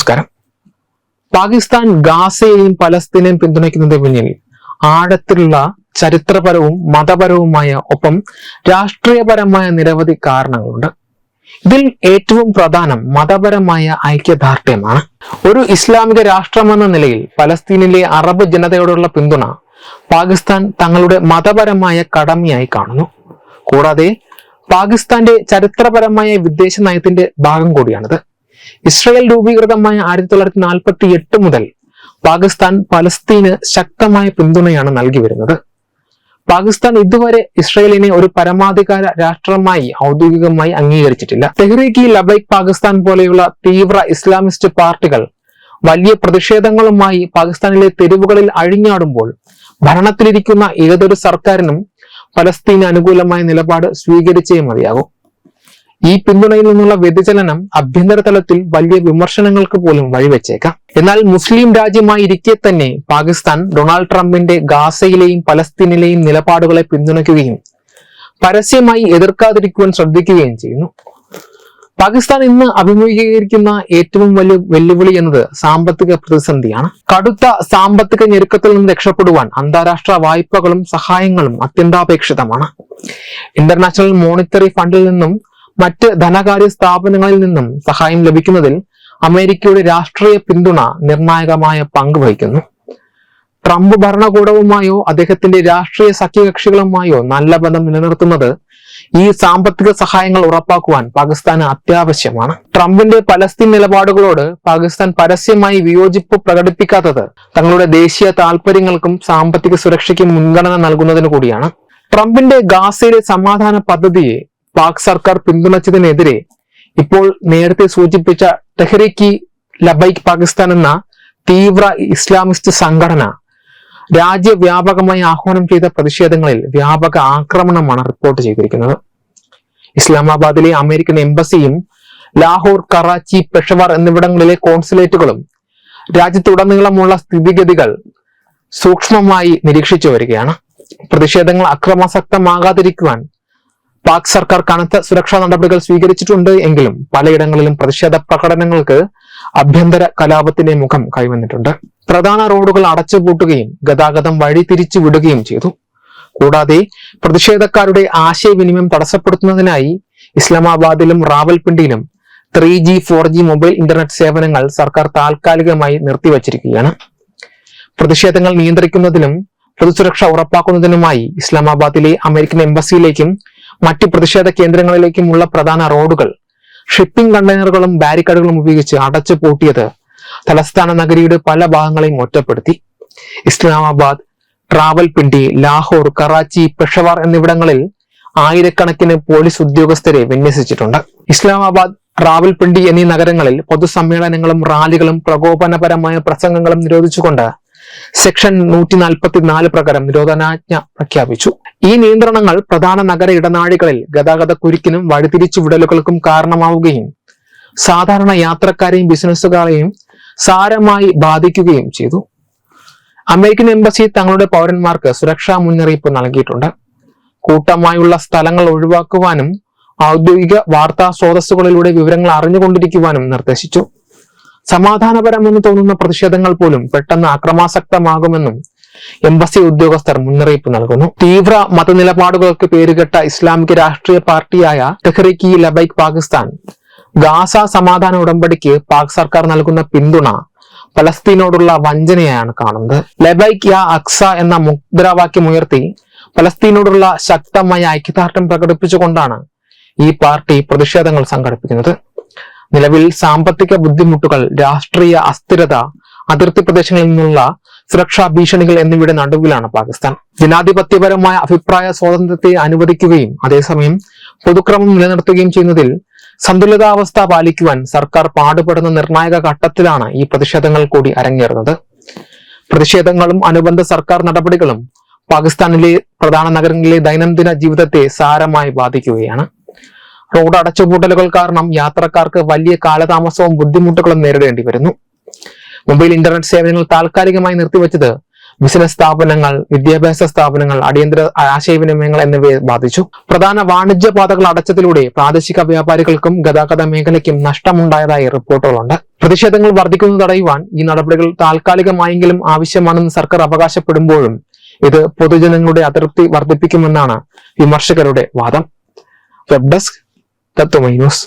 നമസ്കാരം. പാകിസ്ഥാൻ ഗാസയെയും പലസ്തീനെയും പിന്തുണയ്ക്കുന്നതിന് പിന്നിൽ ആഴത്തിലുള്ള ചരിത്രപരവും മതപരവുമായ ഒപ്പം രാഷ്ട്രീയപരമായ നിരവധി കാരണങ്ങളുണ്ട്. ഇതിൽ ഏറ്റവും പ്രധാനം മതപരമായ ഐക്യദാർഢ്യമാണ്. ഒരു ഇസ്ലാമിക രാഷ്ട്രമെന്ന നിലയിൽ പലസ്തീനിലെ അറബ് ജനതയോടുള്ള പിന്തുണ പാകിസ്ഥാൻ തങ്ങളുടെ മതപരമായ കടമയായി കാണുന്നു. കൂടാതെ പാകിസ്ഥാന്റെ ചരിത്രപരമായ വിദേശ നയത്തിന്റെ ഭാഗം കൂടിയാണിത്. ഇസ്രായേൽ രൂപീകൃതമായ ആയിരത്തി തൊള്ളായിരത്തി നാൽപ്പത്തി എട്ട് മുതൽ പാകിസ്ഥാൻ പലസ്തീന് ശക്തമായ പിന്തുണയാണ് നൽകി വരുന്നത്. പാകിസ്ഥാൻ ഇതുവരെ ഇസ്രയേലിനെ ഒരു പരമാധികാര രാഷ്ട്രമായി ഔദ്യോഗികമായി അംഗീകരിച്ചിട്ടില്ല. തെഹ്രീക്ക് ലബൈക് പാകിസ്ഥാൻ പോലെയുള്ള തീവ്ര ഇസ്ലാമിസ്റ്റ് പാർട്ടികൾ വലിയ പ്രതിഷേധങ്ങളുമായി പാകിസ്ഥാനിലെ തെരുവുകളിൽ അഴിഞ്ഞാടുമ്പോൾ ഭരണത്തിലിരിക്കുന്ന ഏതൊരു സർക്കാരിനും പലസ്തീന് അനുകൂലമായ നിലപാട് സ്വീകരിച്ചേ മതിയാകും. ഈ പിന്തുണയിൽ നിന്നുള്ള വ്യതിചലനം ആഭ്യന്തര തലത്തിൽ വലിയ വിമർശനങ്ങൾക്ക് പോലും വഴിവെച്ചേക്കാം. എന്നാൽ മുസ്ലിം രാജ്യമായി ഇരിക്കെ തന്നെ പാകിസ്ഥാൻ ഡൊണാൾഡ് ട്രംപിന്റെ ഗാസയിലെയും പലസ്തീനിലെയും നിലപാടുകളെ പിന്തുണയ്ക്കുകയും പരസ്യമായി എതിർക്കാതിരിക്കുവാൻ ശ്രദ്ധിക്കുകയും ചെയ്യുന്നു. പാകിസ്ഥാൻ ഇന്ന് അഭിമുഖീകരിക്കുന്ന ഏറ്റവും വലിയ വെല്ലുവിളി എന്നത് സാമ്പത്തിക പ്രതിസന്ധിയാണ്. കടുത്ത സാമ്പത്തിക ഞെരുക്കത്തിൽ നിന്ന് രക്ഷപ്പെടുവാൻ അന്താരാഷ്ട്ര വായ്പകളും സഹായങ്ങളും അത്യന്താപേക്ഷിതമാണ്. ഇന്റർനാഷണൽ മോണിറ്ററി ഫണ്ടിൽ നിന്നും മറ്റ് ധനകാര്യ സ്ഥാപനങ്ങളിൽ നിന്നും സഹായം ലഭിക്കുന്നതിൽ അമേരിക്കയുടെ രാഷ്ട്രീയ പിന്തുണ നിർണായകമായ പങ്ക് വഹിക്കുന്നു. ട്രംപ് ഭരണകൂടവുമായോ അദ്ദേഹത്തിന്റെ രാഷ്ട്രീയ സഖ്യകക്ഷികളുമായോ നല്ല ബന്ധം നിലനിർത്തുന്നത് ഈ സാമ്പത്തിക സഹായങ്ങൾ ഉറപ്പാക്കുവാൻ പാകിസ്ഥാന് അത്യാവശ്യമാണ്. ട്രംപിന്റെ പലസ്തീൻ നിലപാടുകളോട് പാകിസ്ഥാൻ പരസ്യമായി വിയോജിപ്പ് പ്രകടിപ്പിക്കാത്തത് തങ്ങളുടെ ദേശീയ താല്പര്യങ്ങൾക്കും സാമ്പത്തിക സുരക്ഷയ്ക്കും മുൻഗണന നൽകുന്നതിന് കൂടിയാണ്. ട്രംപിന്റെ ഗാസയിലെ സമാധാന പദ്ധതിയെ പാക് സർക്കാർ പിന്തുണച്ചതിനെതിരെ ഇപ്പോൾ നേരത്തെ സൂചിപ്പിച്ച തെഹ്രീക്കി ലബൈക് പാകിസ്ഥാൻ എന്ന തീവ്ര ഇസ്ലാമിസ്റ്റ് സംഘടന രാജ്യവ്യാപകമായി ആഹ്വാനം ചെയ്ത പ്രതിഷേധങ്ങളിൽ വ്യാപക ആക്രമണമാണ് റിപ്പോർട്ട് ചെയ്തിരിക്കുന്നത്. ഇസ്ലാമാബാദിലെ അമേരിക്കൻ എംബസിയും ലാഹോർ കറാച്ചി പെഷവാർ എന്നിവിടങ്ങളിലെ കോൺസുലേറ്റുകളും രാജ്യത്തുടനീളമുള്ള സ്ഥിതിഗതികൾ സൂക്ഷ്മമായി നിരീക്ഷിച്ചു വരികയാണ്. പ്രതിഷേധങ്ങൾ അക്രമാസക്തമാകാതിരിക്കുവാൻ പാക് സർക്കാർ കനത്ത സുരക്ഷാ നടപടികൾ സ്വീകരിച്ചിട്ടുണ്ട് എങ്കിലും പലയിടങ്ങളിലും പ്രതിഷേധ പ്രകടനങ്ങൾക്ക് ആഭ്യന്തര കലാപത്തിന്റെ മുഖം കൈവന്നിട്ടുണ്ട്. പ്രധാന റോഡുകൾ അടച്ചുപൂട്ടുകയും ഗതാഗതം വഴി തിരിച്ചു വിടുകയും ചെയ്തു. കൂടാതെ പ്രതിഷേധക്കാരുടെ ആശയവിനിമയം തടസ്സപ്പെടുത്തുന്നതിനായി ഇസ്ലാമാബാദിലും റാവൽപിണ്ടിയിലും three G four G mobile internet സേവനങ്ങൾ സർക്കാർ താൽക്കാലികമായി നിർത്തിവച്ചിരിക്കുകയാണ്. പ്രതിഷേധങ്ങൾ നിയന്ത്രിക്കുന്നതിനും പൊതുസുരക്ഷ ഉറപ്പാക്കുന്നതിനുമായി ഇസ്ലാമാബാദിലെ അമേരിക്കൻ എംബസിയിലേക്കും മറ്റ് പ്രതിഷേധ കേന്ദ്രങ്ങളിലേക്കുമുള്ള പ്രധാന റോഡുകൾ ഷിപ്പിംഗ് കണ്ടെയ്നറുകളും ബാരിക്കേഡുകളും ഉപയോഗിച്ച് അടച്ചു പൂട്ടിയത് തലസ്ഥാന നഗരിയുടെ പല ഭാഗങ്ങളെയും ഒറ്റപ്പെടുത്തി. ഇസ്ലാമാബാദ് ട്രാവൽപിണ്ടി ലാഹോർ കറാച്ചി പെഷവാർ എന്നിവിടങ്ങളിൽ ആയിരക്കണക്കിന് പോലീസ് ഉദ്യോഗസ്ഥരെ വിന്യസിച്ചിട്ടുണ്ട്. ഇസ്ലാമാബാദ് റാവൽപിണ്ടി എന്നീ നഗരങ്ങളിൽ പൊതുസമ്മേളനങ്ങളും റാലികളും പ്രകോപനപരമായ പ്രസംഗങ്ങളും നിരോധിച്ചുകൊണ്ട് സെക്ഷൻ നൂറ്റി നാൽപ്പത്തിനാല് പ്രകാരം നിരോധനാജ്ഞ പ്രഖ്യാപിച്ചു. ഈ നിയന്ത്രണങ്ങൾ പ്രധാന നഗര ഇടനാഴികളിൽ ഗതാഗത കുരുക്കിനും വഴിതിരിച്ചു വിടലുകൾക്കും കാരണമാവുകയും സാധാരണ യാത്രക്കാരെയും ബിസിനസ്സുകാരെയും സാരമായി ബാധിക്കുകയും ചെയ്തു. അമേരിക്കൻ എംബസി തങ്ങളുടെ പൗരന്മാർക്ക് സുരക്ഷാ മുന്നറിയിപ്പ് നൽകിയിട്ടുണ്ട്. കൂട്ടമായുള്ള സ്ഥലങ്ങൾ ഒഴിവാക്കുവാനും ഔദ്യോഗിക വാർത്താ സ്രോതസ്സുകളിലൂടെ വിവരങ്ങൾ അറിഞ്ഞുകൊണ്ടിരിക്കുവാനും നിർദ്ദേശിച്ചു. സമാധാനപരമെന്ന് തോന്നുന്ന പ്രതിഷേധങ്ങൾ പോലും പെട്ടെന്ന് അക്രമാസക്തമാകുമെന്നും എംബസി ഉദ്യോഗസ്ഥർ മുന്നറിയിപ്പ് നൽകുന്നു. തീവ്ര മതനിലപാടുകൾക്ക് പേരുകെട്ട ഇസ്ലാമിക രാഷ്ട്രീയ പാർട്ടിയായ തെഹ്രീക്ക് ലബൈക് പാകിസ്ഥാൻ ഗാസ സമാധാന ഉടമ്പടിക്ക് പാക് സർക്കാർ നൽകുന്ന പിന്തുണ പലസ്തീനോടുള്ള വഞ്ചനയാണ് കാണുന്നത്. ലബൈക് യാ അക്സ എന്ന മുദ്രാവാക്യം ഉയർത്തി പലസ്തീനോടുള്ള ശക്തമായ ഐക്യദാർഢ്യം പ്രകടിപ്പിച്ചുകൊണ്ടാണ് ഈ പാർട്ടി പ്രതിഷേധങ്ങൾ സംഘടിപ്പിക്കുന്നത്. നിലവിൽ സാമ്പത്തിക ബുദ്ധിമുട്ടുകൾ രാഷ്ട്രീയ അസ്ഥിരത അതിർത്തി പ്രദേശങ്ങളിൽ നിന്നുള്ള സുരക്ഷാ ഭീഷണികൾ എന്നിവയുടെ നടുവിലാണ് പാകിസ്ഥാൻ. ജനാധിപത്യപരമായ അഭിപ്രായ സ്വാതന്ത്ര്യത്തെ അനുവദിക്കുകയും അതേസമയം പൊതുക്രമം നിലനിർത്തുകയും ചെയ്യുന്നതിൽ സന്തുലിതാവസ്ഥ പാലിക്കുവാൻ സർക്കാർ പാടുപെടുന്ന നിർണായക ഘട്ടത്തിലാണ് ഈ പ്രതിഷേധങ്ങൾ കൂടി അരങ്ങേറുന്നത്. പ്രതിഷേധങ്ങളും അനുബന്ധ സർക്കാർ നടപടികളും പാകിസ്ഥാനിലെ പ്രധാന നഗരങ്ങളിലെ ദൈനംദിന ജീവിതത്തെ സാരമായി ബാധിക്കുകയാണ്. റോഡ് അടച്ചുപൂട്ടലുകൾ കാരണം യാത്രക്കാർക്ക് വലിയ കാലതാമസവും ബുദ്ധിമുട്ടുകളും നേരിടേണ്ടി വരുന്നു. മൊബൈൽ ഇന്റർനെറ്റ് സേവനങ്ങൾ താൽക്കാലികമായി നിർത്തിവെച്ചത് ബിസിനസ് സ്ഥാപനങ്ങൾ വിദ്യാഭ്യാസ സ്ഥാപനങ്ങൾ അടിയന്തര ആശയവിനിമയങ്ങൾ എന്നിവയെ ബാധിച്ചു. പ്രധാന വാണിജ്യ പാതകൾ അടച്ചതിലൂടെ പ്രാദേശിക വ്യാപാരികൾക്കും ഗതാഗത മേഖലയ്ക്കും നഷ്ടമുണ്ടായതായി റിപ്പോർട്ടുകളുണ്ട്. പ്രതിഷേധങ്ങൾ വർദ്ധിക്കുന്നത് തടയുവാൻ ഈ നടപടികൾ താൽക്കാലികമായെങ്കിലും ആവശ്യമാണെന്ന് സർക്കാർ അവകാശപ്പെടുമ്പോഴും ഇത് പൊതുജനങ്ങളുടെ അതൃപ്തി വർദ്ധിപ്പിക്കുമെന്നാണ് വിമർശകരുടെ വാദം. വെബ് ഡെസ്ക് തത്വമൈ ന്യൂസ്